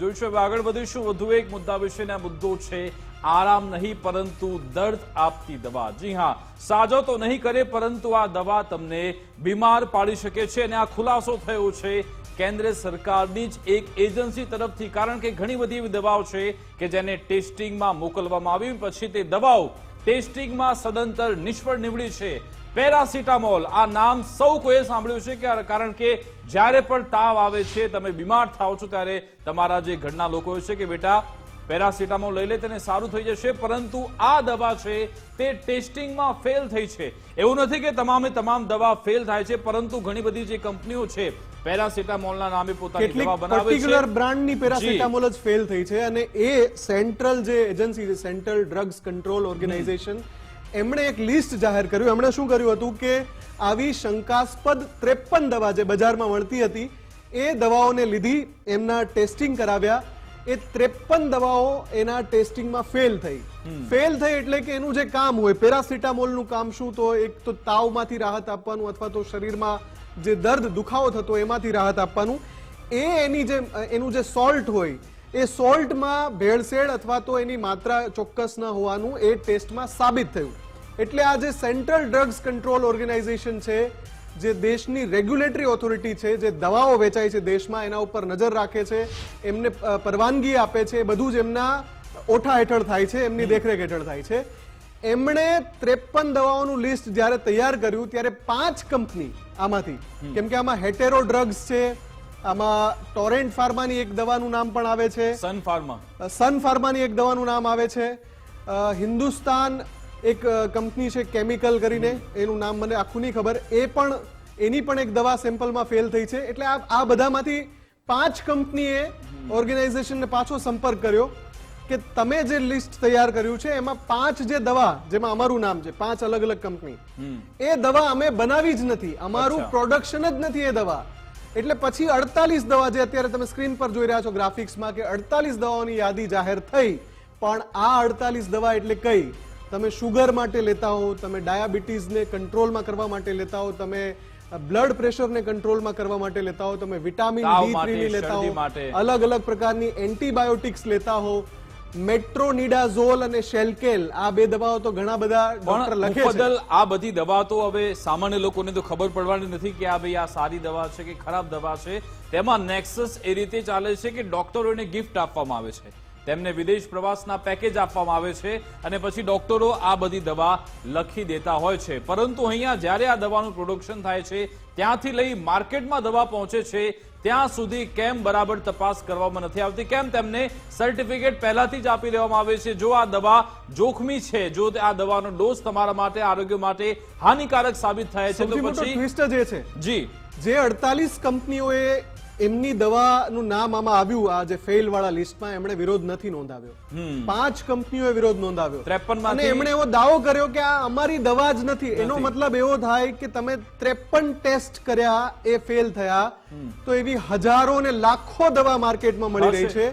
જોઈશું હવે આગળ વધીશું. વધુ એક મુદ્દા વિશેના મુદ્દો છે, આરામ નહીં પરંતુ દર્દ આપતી દવા. જી હા, સાજો તો નહીં કરે પરંતુ આ દવા તમને બીમાર પાડી શકે છે અને આ ખુલાસો થયો છે કેન્દ્ર સરકારની જ એક એજન્સી તરફથી. કારણ કે ઘણી બધી એવી દવાઓ છે કે જેને ટેસ્ટિંગમાં મોકલવામાં આવી. પછી તે દવાઓ ટેસ્ટિંગમાં સદંતર નિષ્ફળ નીવડી છે. પેરાસિટામોલ આ નામ સૌ કોઈએ સાંભળ્યું છે કે કારણ કે જ્યારે પણ તાવ આવે છે તમે બીમાર થાવ છો ત્યારે તમારા જે ઘરના લોકો છે કે બેટા પેરાસિટામોલ લઈ લે તેને સારું થઈ જશે પરંતુ આ દવા છે તે ટેસ્ટિંગમાં ફેલ થઈ છે. એવું નથી કે તમામે તમામ દવા ફેલ થાય છે પરંતુ ઘણી બધી જે કંપનીઓ છે પેરાસિટામોલના નામે પોતાની દવા બનાવે પર્ટિક્યુલર છે બ્રાન્ડની પેરાસિટામોલ જ ફેલ થઈ છે અને એ સેન્ટ્રલ જે એજન્સી છે સેન્ટ્રલ ડ્રગ્સ કંટ્રોલ ઓર્ગેનાઇઝેશન એમણે એક લિસ્ટ જાહેર કર્યું. એમણે શું કર્યું હતું કે આવી શંકાસ્પદ ત્રેપન દવા જે બજારમાં મળતી હતી એ દવાઓને લીધી એમના ટેસ્ટિંગ કરાવ્યા. એ ત્રેપન દવાઓ એના ટેસ્ટિંગમાં ફેલ થઈ. ફેલ થઈ એટલે કે એનું જે કામ હોય પેરાસિટામોલનું કામ શું તો એક તો તાવમાંથી રાહત આપવાનું અથવા તો શરીરમાં જે દર્દ દુખાવો થતો એમાંથી રાહત આપવાનું. એ એની જે એનું જે સોલ્ટ હોય એ સોલ્ટમાં ભેળસેળ અથવા તો એની માત્રા ચોક્કસ ન હોવાનું એ ટેસ્ટમાં સાબિત થયું. એટલે આ જે સેન્ટ્રલ ડ્રગ્સ કંટ્રોલ ઓર્ગેનાઇઝેશન છે જે દેશની રેગ્યુલેટરી ઓથોરિટી છે જે દવાઓ વેચાય છે દેશમાં એના ઉપર નજર રાખે છે એમને પરવાનગી આપે છે એ બધું જ એમના ઓઠા હેઠળ થાય છે એમની દેખરેખ હેઠળ થાય છે. એમણે ત્રેપન દવાઓનું લિસ્ટ જ્યારે તૈયાર કર્યું ત્યારે પાંચ કંપની આમાંથી કેમ કે આમાં હેટેરો ડ્રગ્સ છે આમાં ટોરેન્ટ ફાર્માની એક દવાનું નામ પણ આવે છે. સન ફાર્મા સન ફાર્માની એક દવાનું નામ આવે છે. હિન્દુસ્તાન એક કંપની છે કેમિકલ કરીને. એનું નામ મને આખું નહીં ખબર. એ પણ એની પણ એક દવા સેમ્પલમાં ફેલ થઈ છે. એટલે આ આ બધામાંથી પાંચ કંપનીએ ઓર્ગેનાઇઝેશનને પાછો સંપર્ક કર્યો કે તમે જે લિસ્ટ તૈયાર કર્યું છે એમાં પાંચ જે દવા જેમાં અમારું નામ છે પાંચ અલગ અલગ કંપની એ દવા અમે બનાવી જ નથી. અમારું પ્રોડક્શન જ નથી એ દવા. એટલે પછી અડતાલીસ દવા જે અત્યારે તમે સ્ક્રીન પર જોઈ રહ્યા છો ગ્રાફિક્સમાં કે અડતાલીસ દવાઓની યાદી જાહેર થઈ પણ આ અડતાલીસ દવા એટલે કઈ? તમે શુગર માટે લેતા હો તમે ડાયાબિટીસને કંટ્રોલમાં કરવા માટે લેતા હો તમે બ્લડ પ્રેશરને કંટ્રોલમાં કરવા માટે લેતા હો તમે વિટામિન ડી માટે, થ્રી લેતા હો અલગ અલગ પ્રકારની એન્ટીબાયોટિક્સ લેતા હો મેટ્રોનિડાઝોલ અને શેલ્કેલ આ બે દવાઓ તો ઘણા બધા ડોક્ટર લખે છે. આ બધી દવા તો હવે સામાન્ય લોકોને તો ખબર પડવાની નથી કે આ ભાઈ આ સારી દવા છે કે ખરાબ દવા છે. તેમાં નેક્સસ એ રીતે ચાલે છે કે ડોક્ટરોને ગિફ્ટ આપવામાં આવે છે. તેમને વિદેશ પ્રવાસના પેકેજ આપવામાં આવે છે અને પછી ડોક્ટરો આ બધી દવા લખી દેતા હોય છે. પરંતુ અહીંયા જ્યારે આ દવાનું પ્રોડક્શન થાય છે ત્યાંથી લઈ માર્કેટમાં દવા પહોંચે છે ત્યાં સુધી કેમ બરાબર તપાસ કરવામાં નથી આવતી? કેમ તેમને સર્ટિફિકેટ પહેલાથી જ આપી દેવામાં આવે છે? જો આ દવા જોખમી છે જો આ દવાનો ડોઝ તમારા માટે આરોગ્ય માટે હાનિકારક સાબિત થાય છે તો સૌથી પછી ટ્વિસ્ટ જ છે. જી. જે અડતાલીસ કંપનીઓએ એમની દવાનું નામ આમાં આવ્યું આ જે ફેલ વાળા લિસ્ટમાં એમણે વિરોધ નથી નોંધાવ્યો. પાંચ કંપનીઓએ વિરોધ નોંધાવ્યો. 53 અને એમણે એવો દાવો કર્યો કે આ અમારી દવા જ નથી. એનો મતલબ એવો થાય કે તમે ત્રેપન ટેસ્ટ કર્યા એ ફેલ થયા. તો એવી હજારો ને લાખો દવા માર્કેટમાં મળી રહી છે.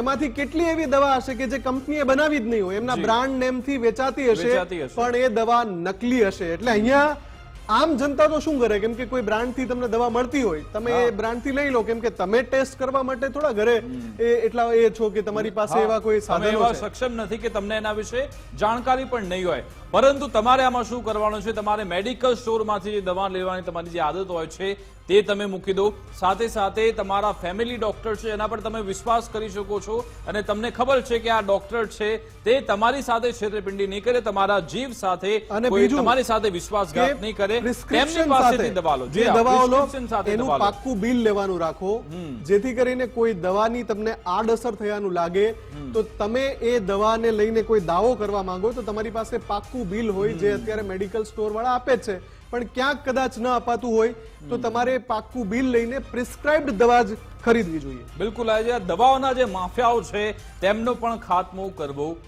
એમાંથી કેટલી એવી દવા હશે કે જે કંપનીએ બનાવી જ નહીં હોય. એમના બ્રાન્ડ નેમથી વેચાતી હશે. પણ એ દવા નકલી હશે. એટલે અહીંયા આમ જનતા તો શું કરે? કેમ કે કોઈ બ્રાન્ડથી તમને દવા મળતી હોય તમે એ બ્રાન્ડથી લઈ લો. કેમ કે તમે ટેસ્ટ કરવા માટે થોડા ઘરે એ એટલા એ છો કે તમારી પાસે એવા કોઈ સાધનો એવા સક્ષમ નથી કે તમને એના વિશે જાણકારી પણ નહીં હોય. પરંતુ તમારે આમાં શું કરવાનું છે? તમારે મેડિકલ સ્ટોરમાંથી જે દવા લેવાની તમારી જે આદત હોય છે તે તમે મૂકી દો. સાથે સાથે તમારા ફેમિલી ડોક્ટર છે એના પર તમે વિશ્વાસ કરી શકો છો. અને તમને ખબર છે કે આ ડોક્ટર છે તે તમારી સાથે છેતરપિંડી નહીં કરે તમારા જીવ સાથે તમારી સાથે વિશ્વાસઘાત નહીં કરે. તેમની પાસેથી દવા લો. જે દવાઓ લો એનું પાક્કું બિલ લેવાનું રાખો. જેથી કરીને કોઈ દવાની તમને આડઅસર થયાનું લાગે. તો તમે એ દવાને લઈને કોઈ દાવો કરવા માંગો તો તમારી પાસે પાક્કું બિલ હોય જે અત્યારે મેડિકલ સ્ટોર વાળા આપે છે. પણ ક્યાંક કદાચ ન અપાતું હોય તો તમારે પાક્કું બિલ લઈને પ્રિસ્ક્રાઇબ્ડ દવા જ ખરીદવી જોઈએ. બિલકુલ આજે દવાઓના જે માફિયાઓ છે તેમનો પણ ખાતમો કરવો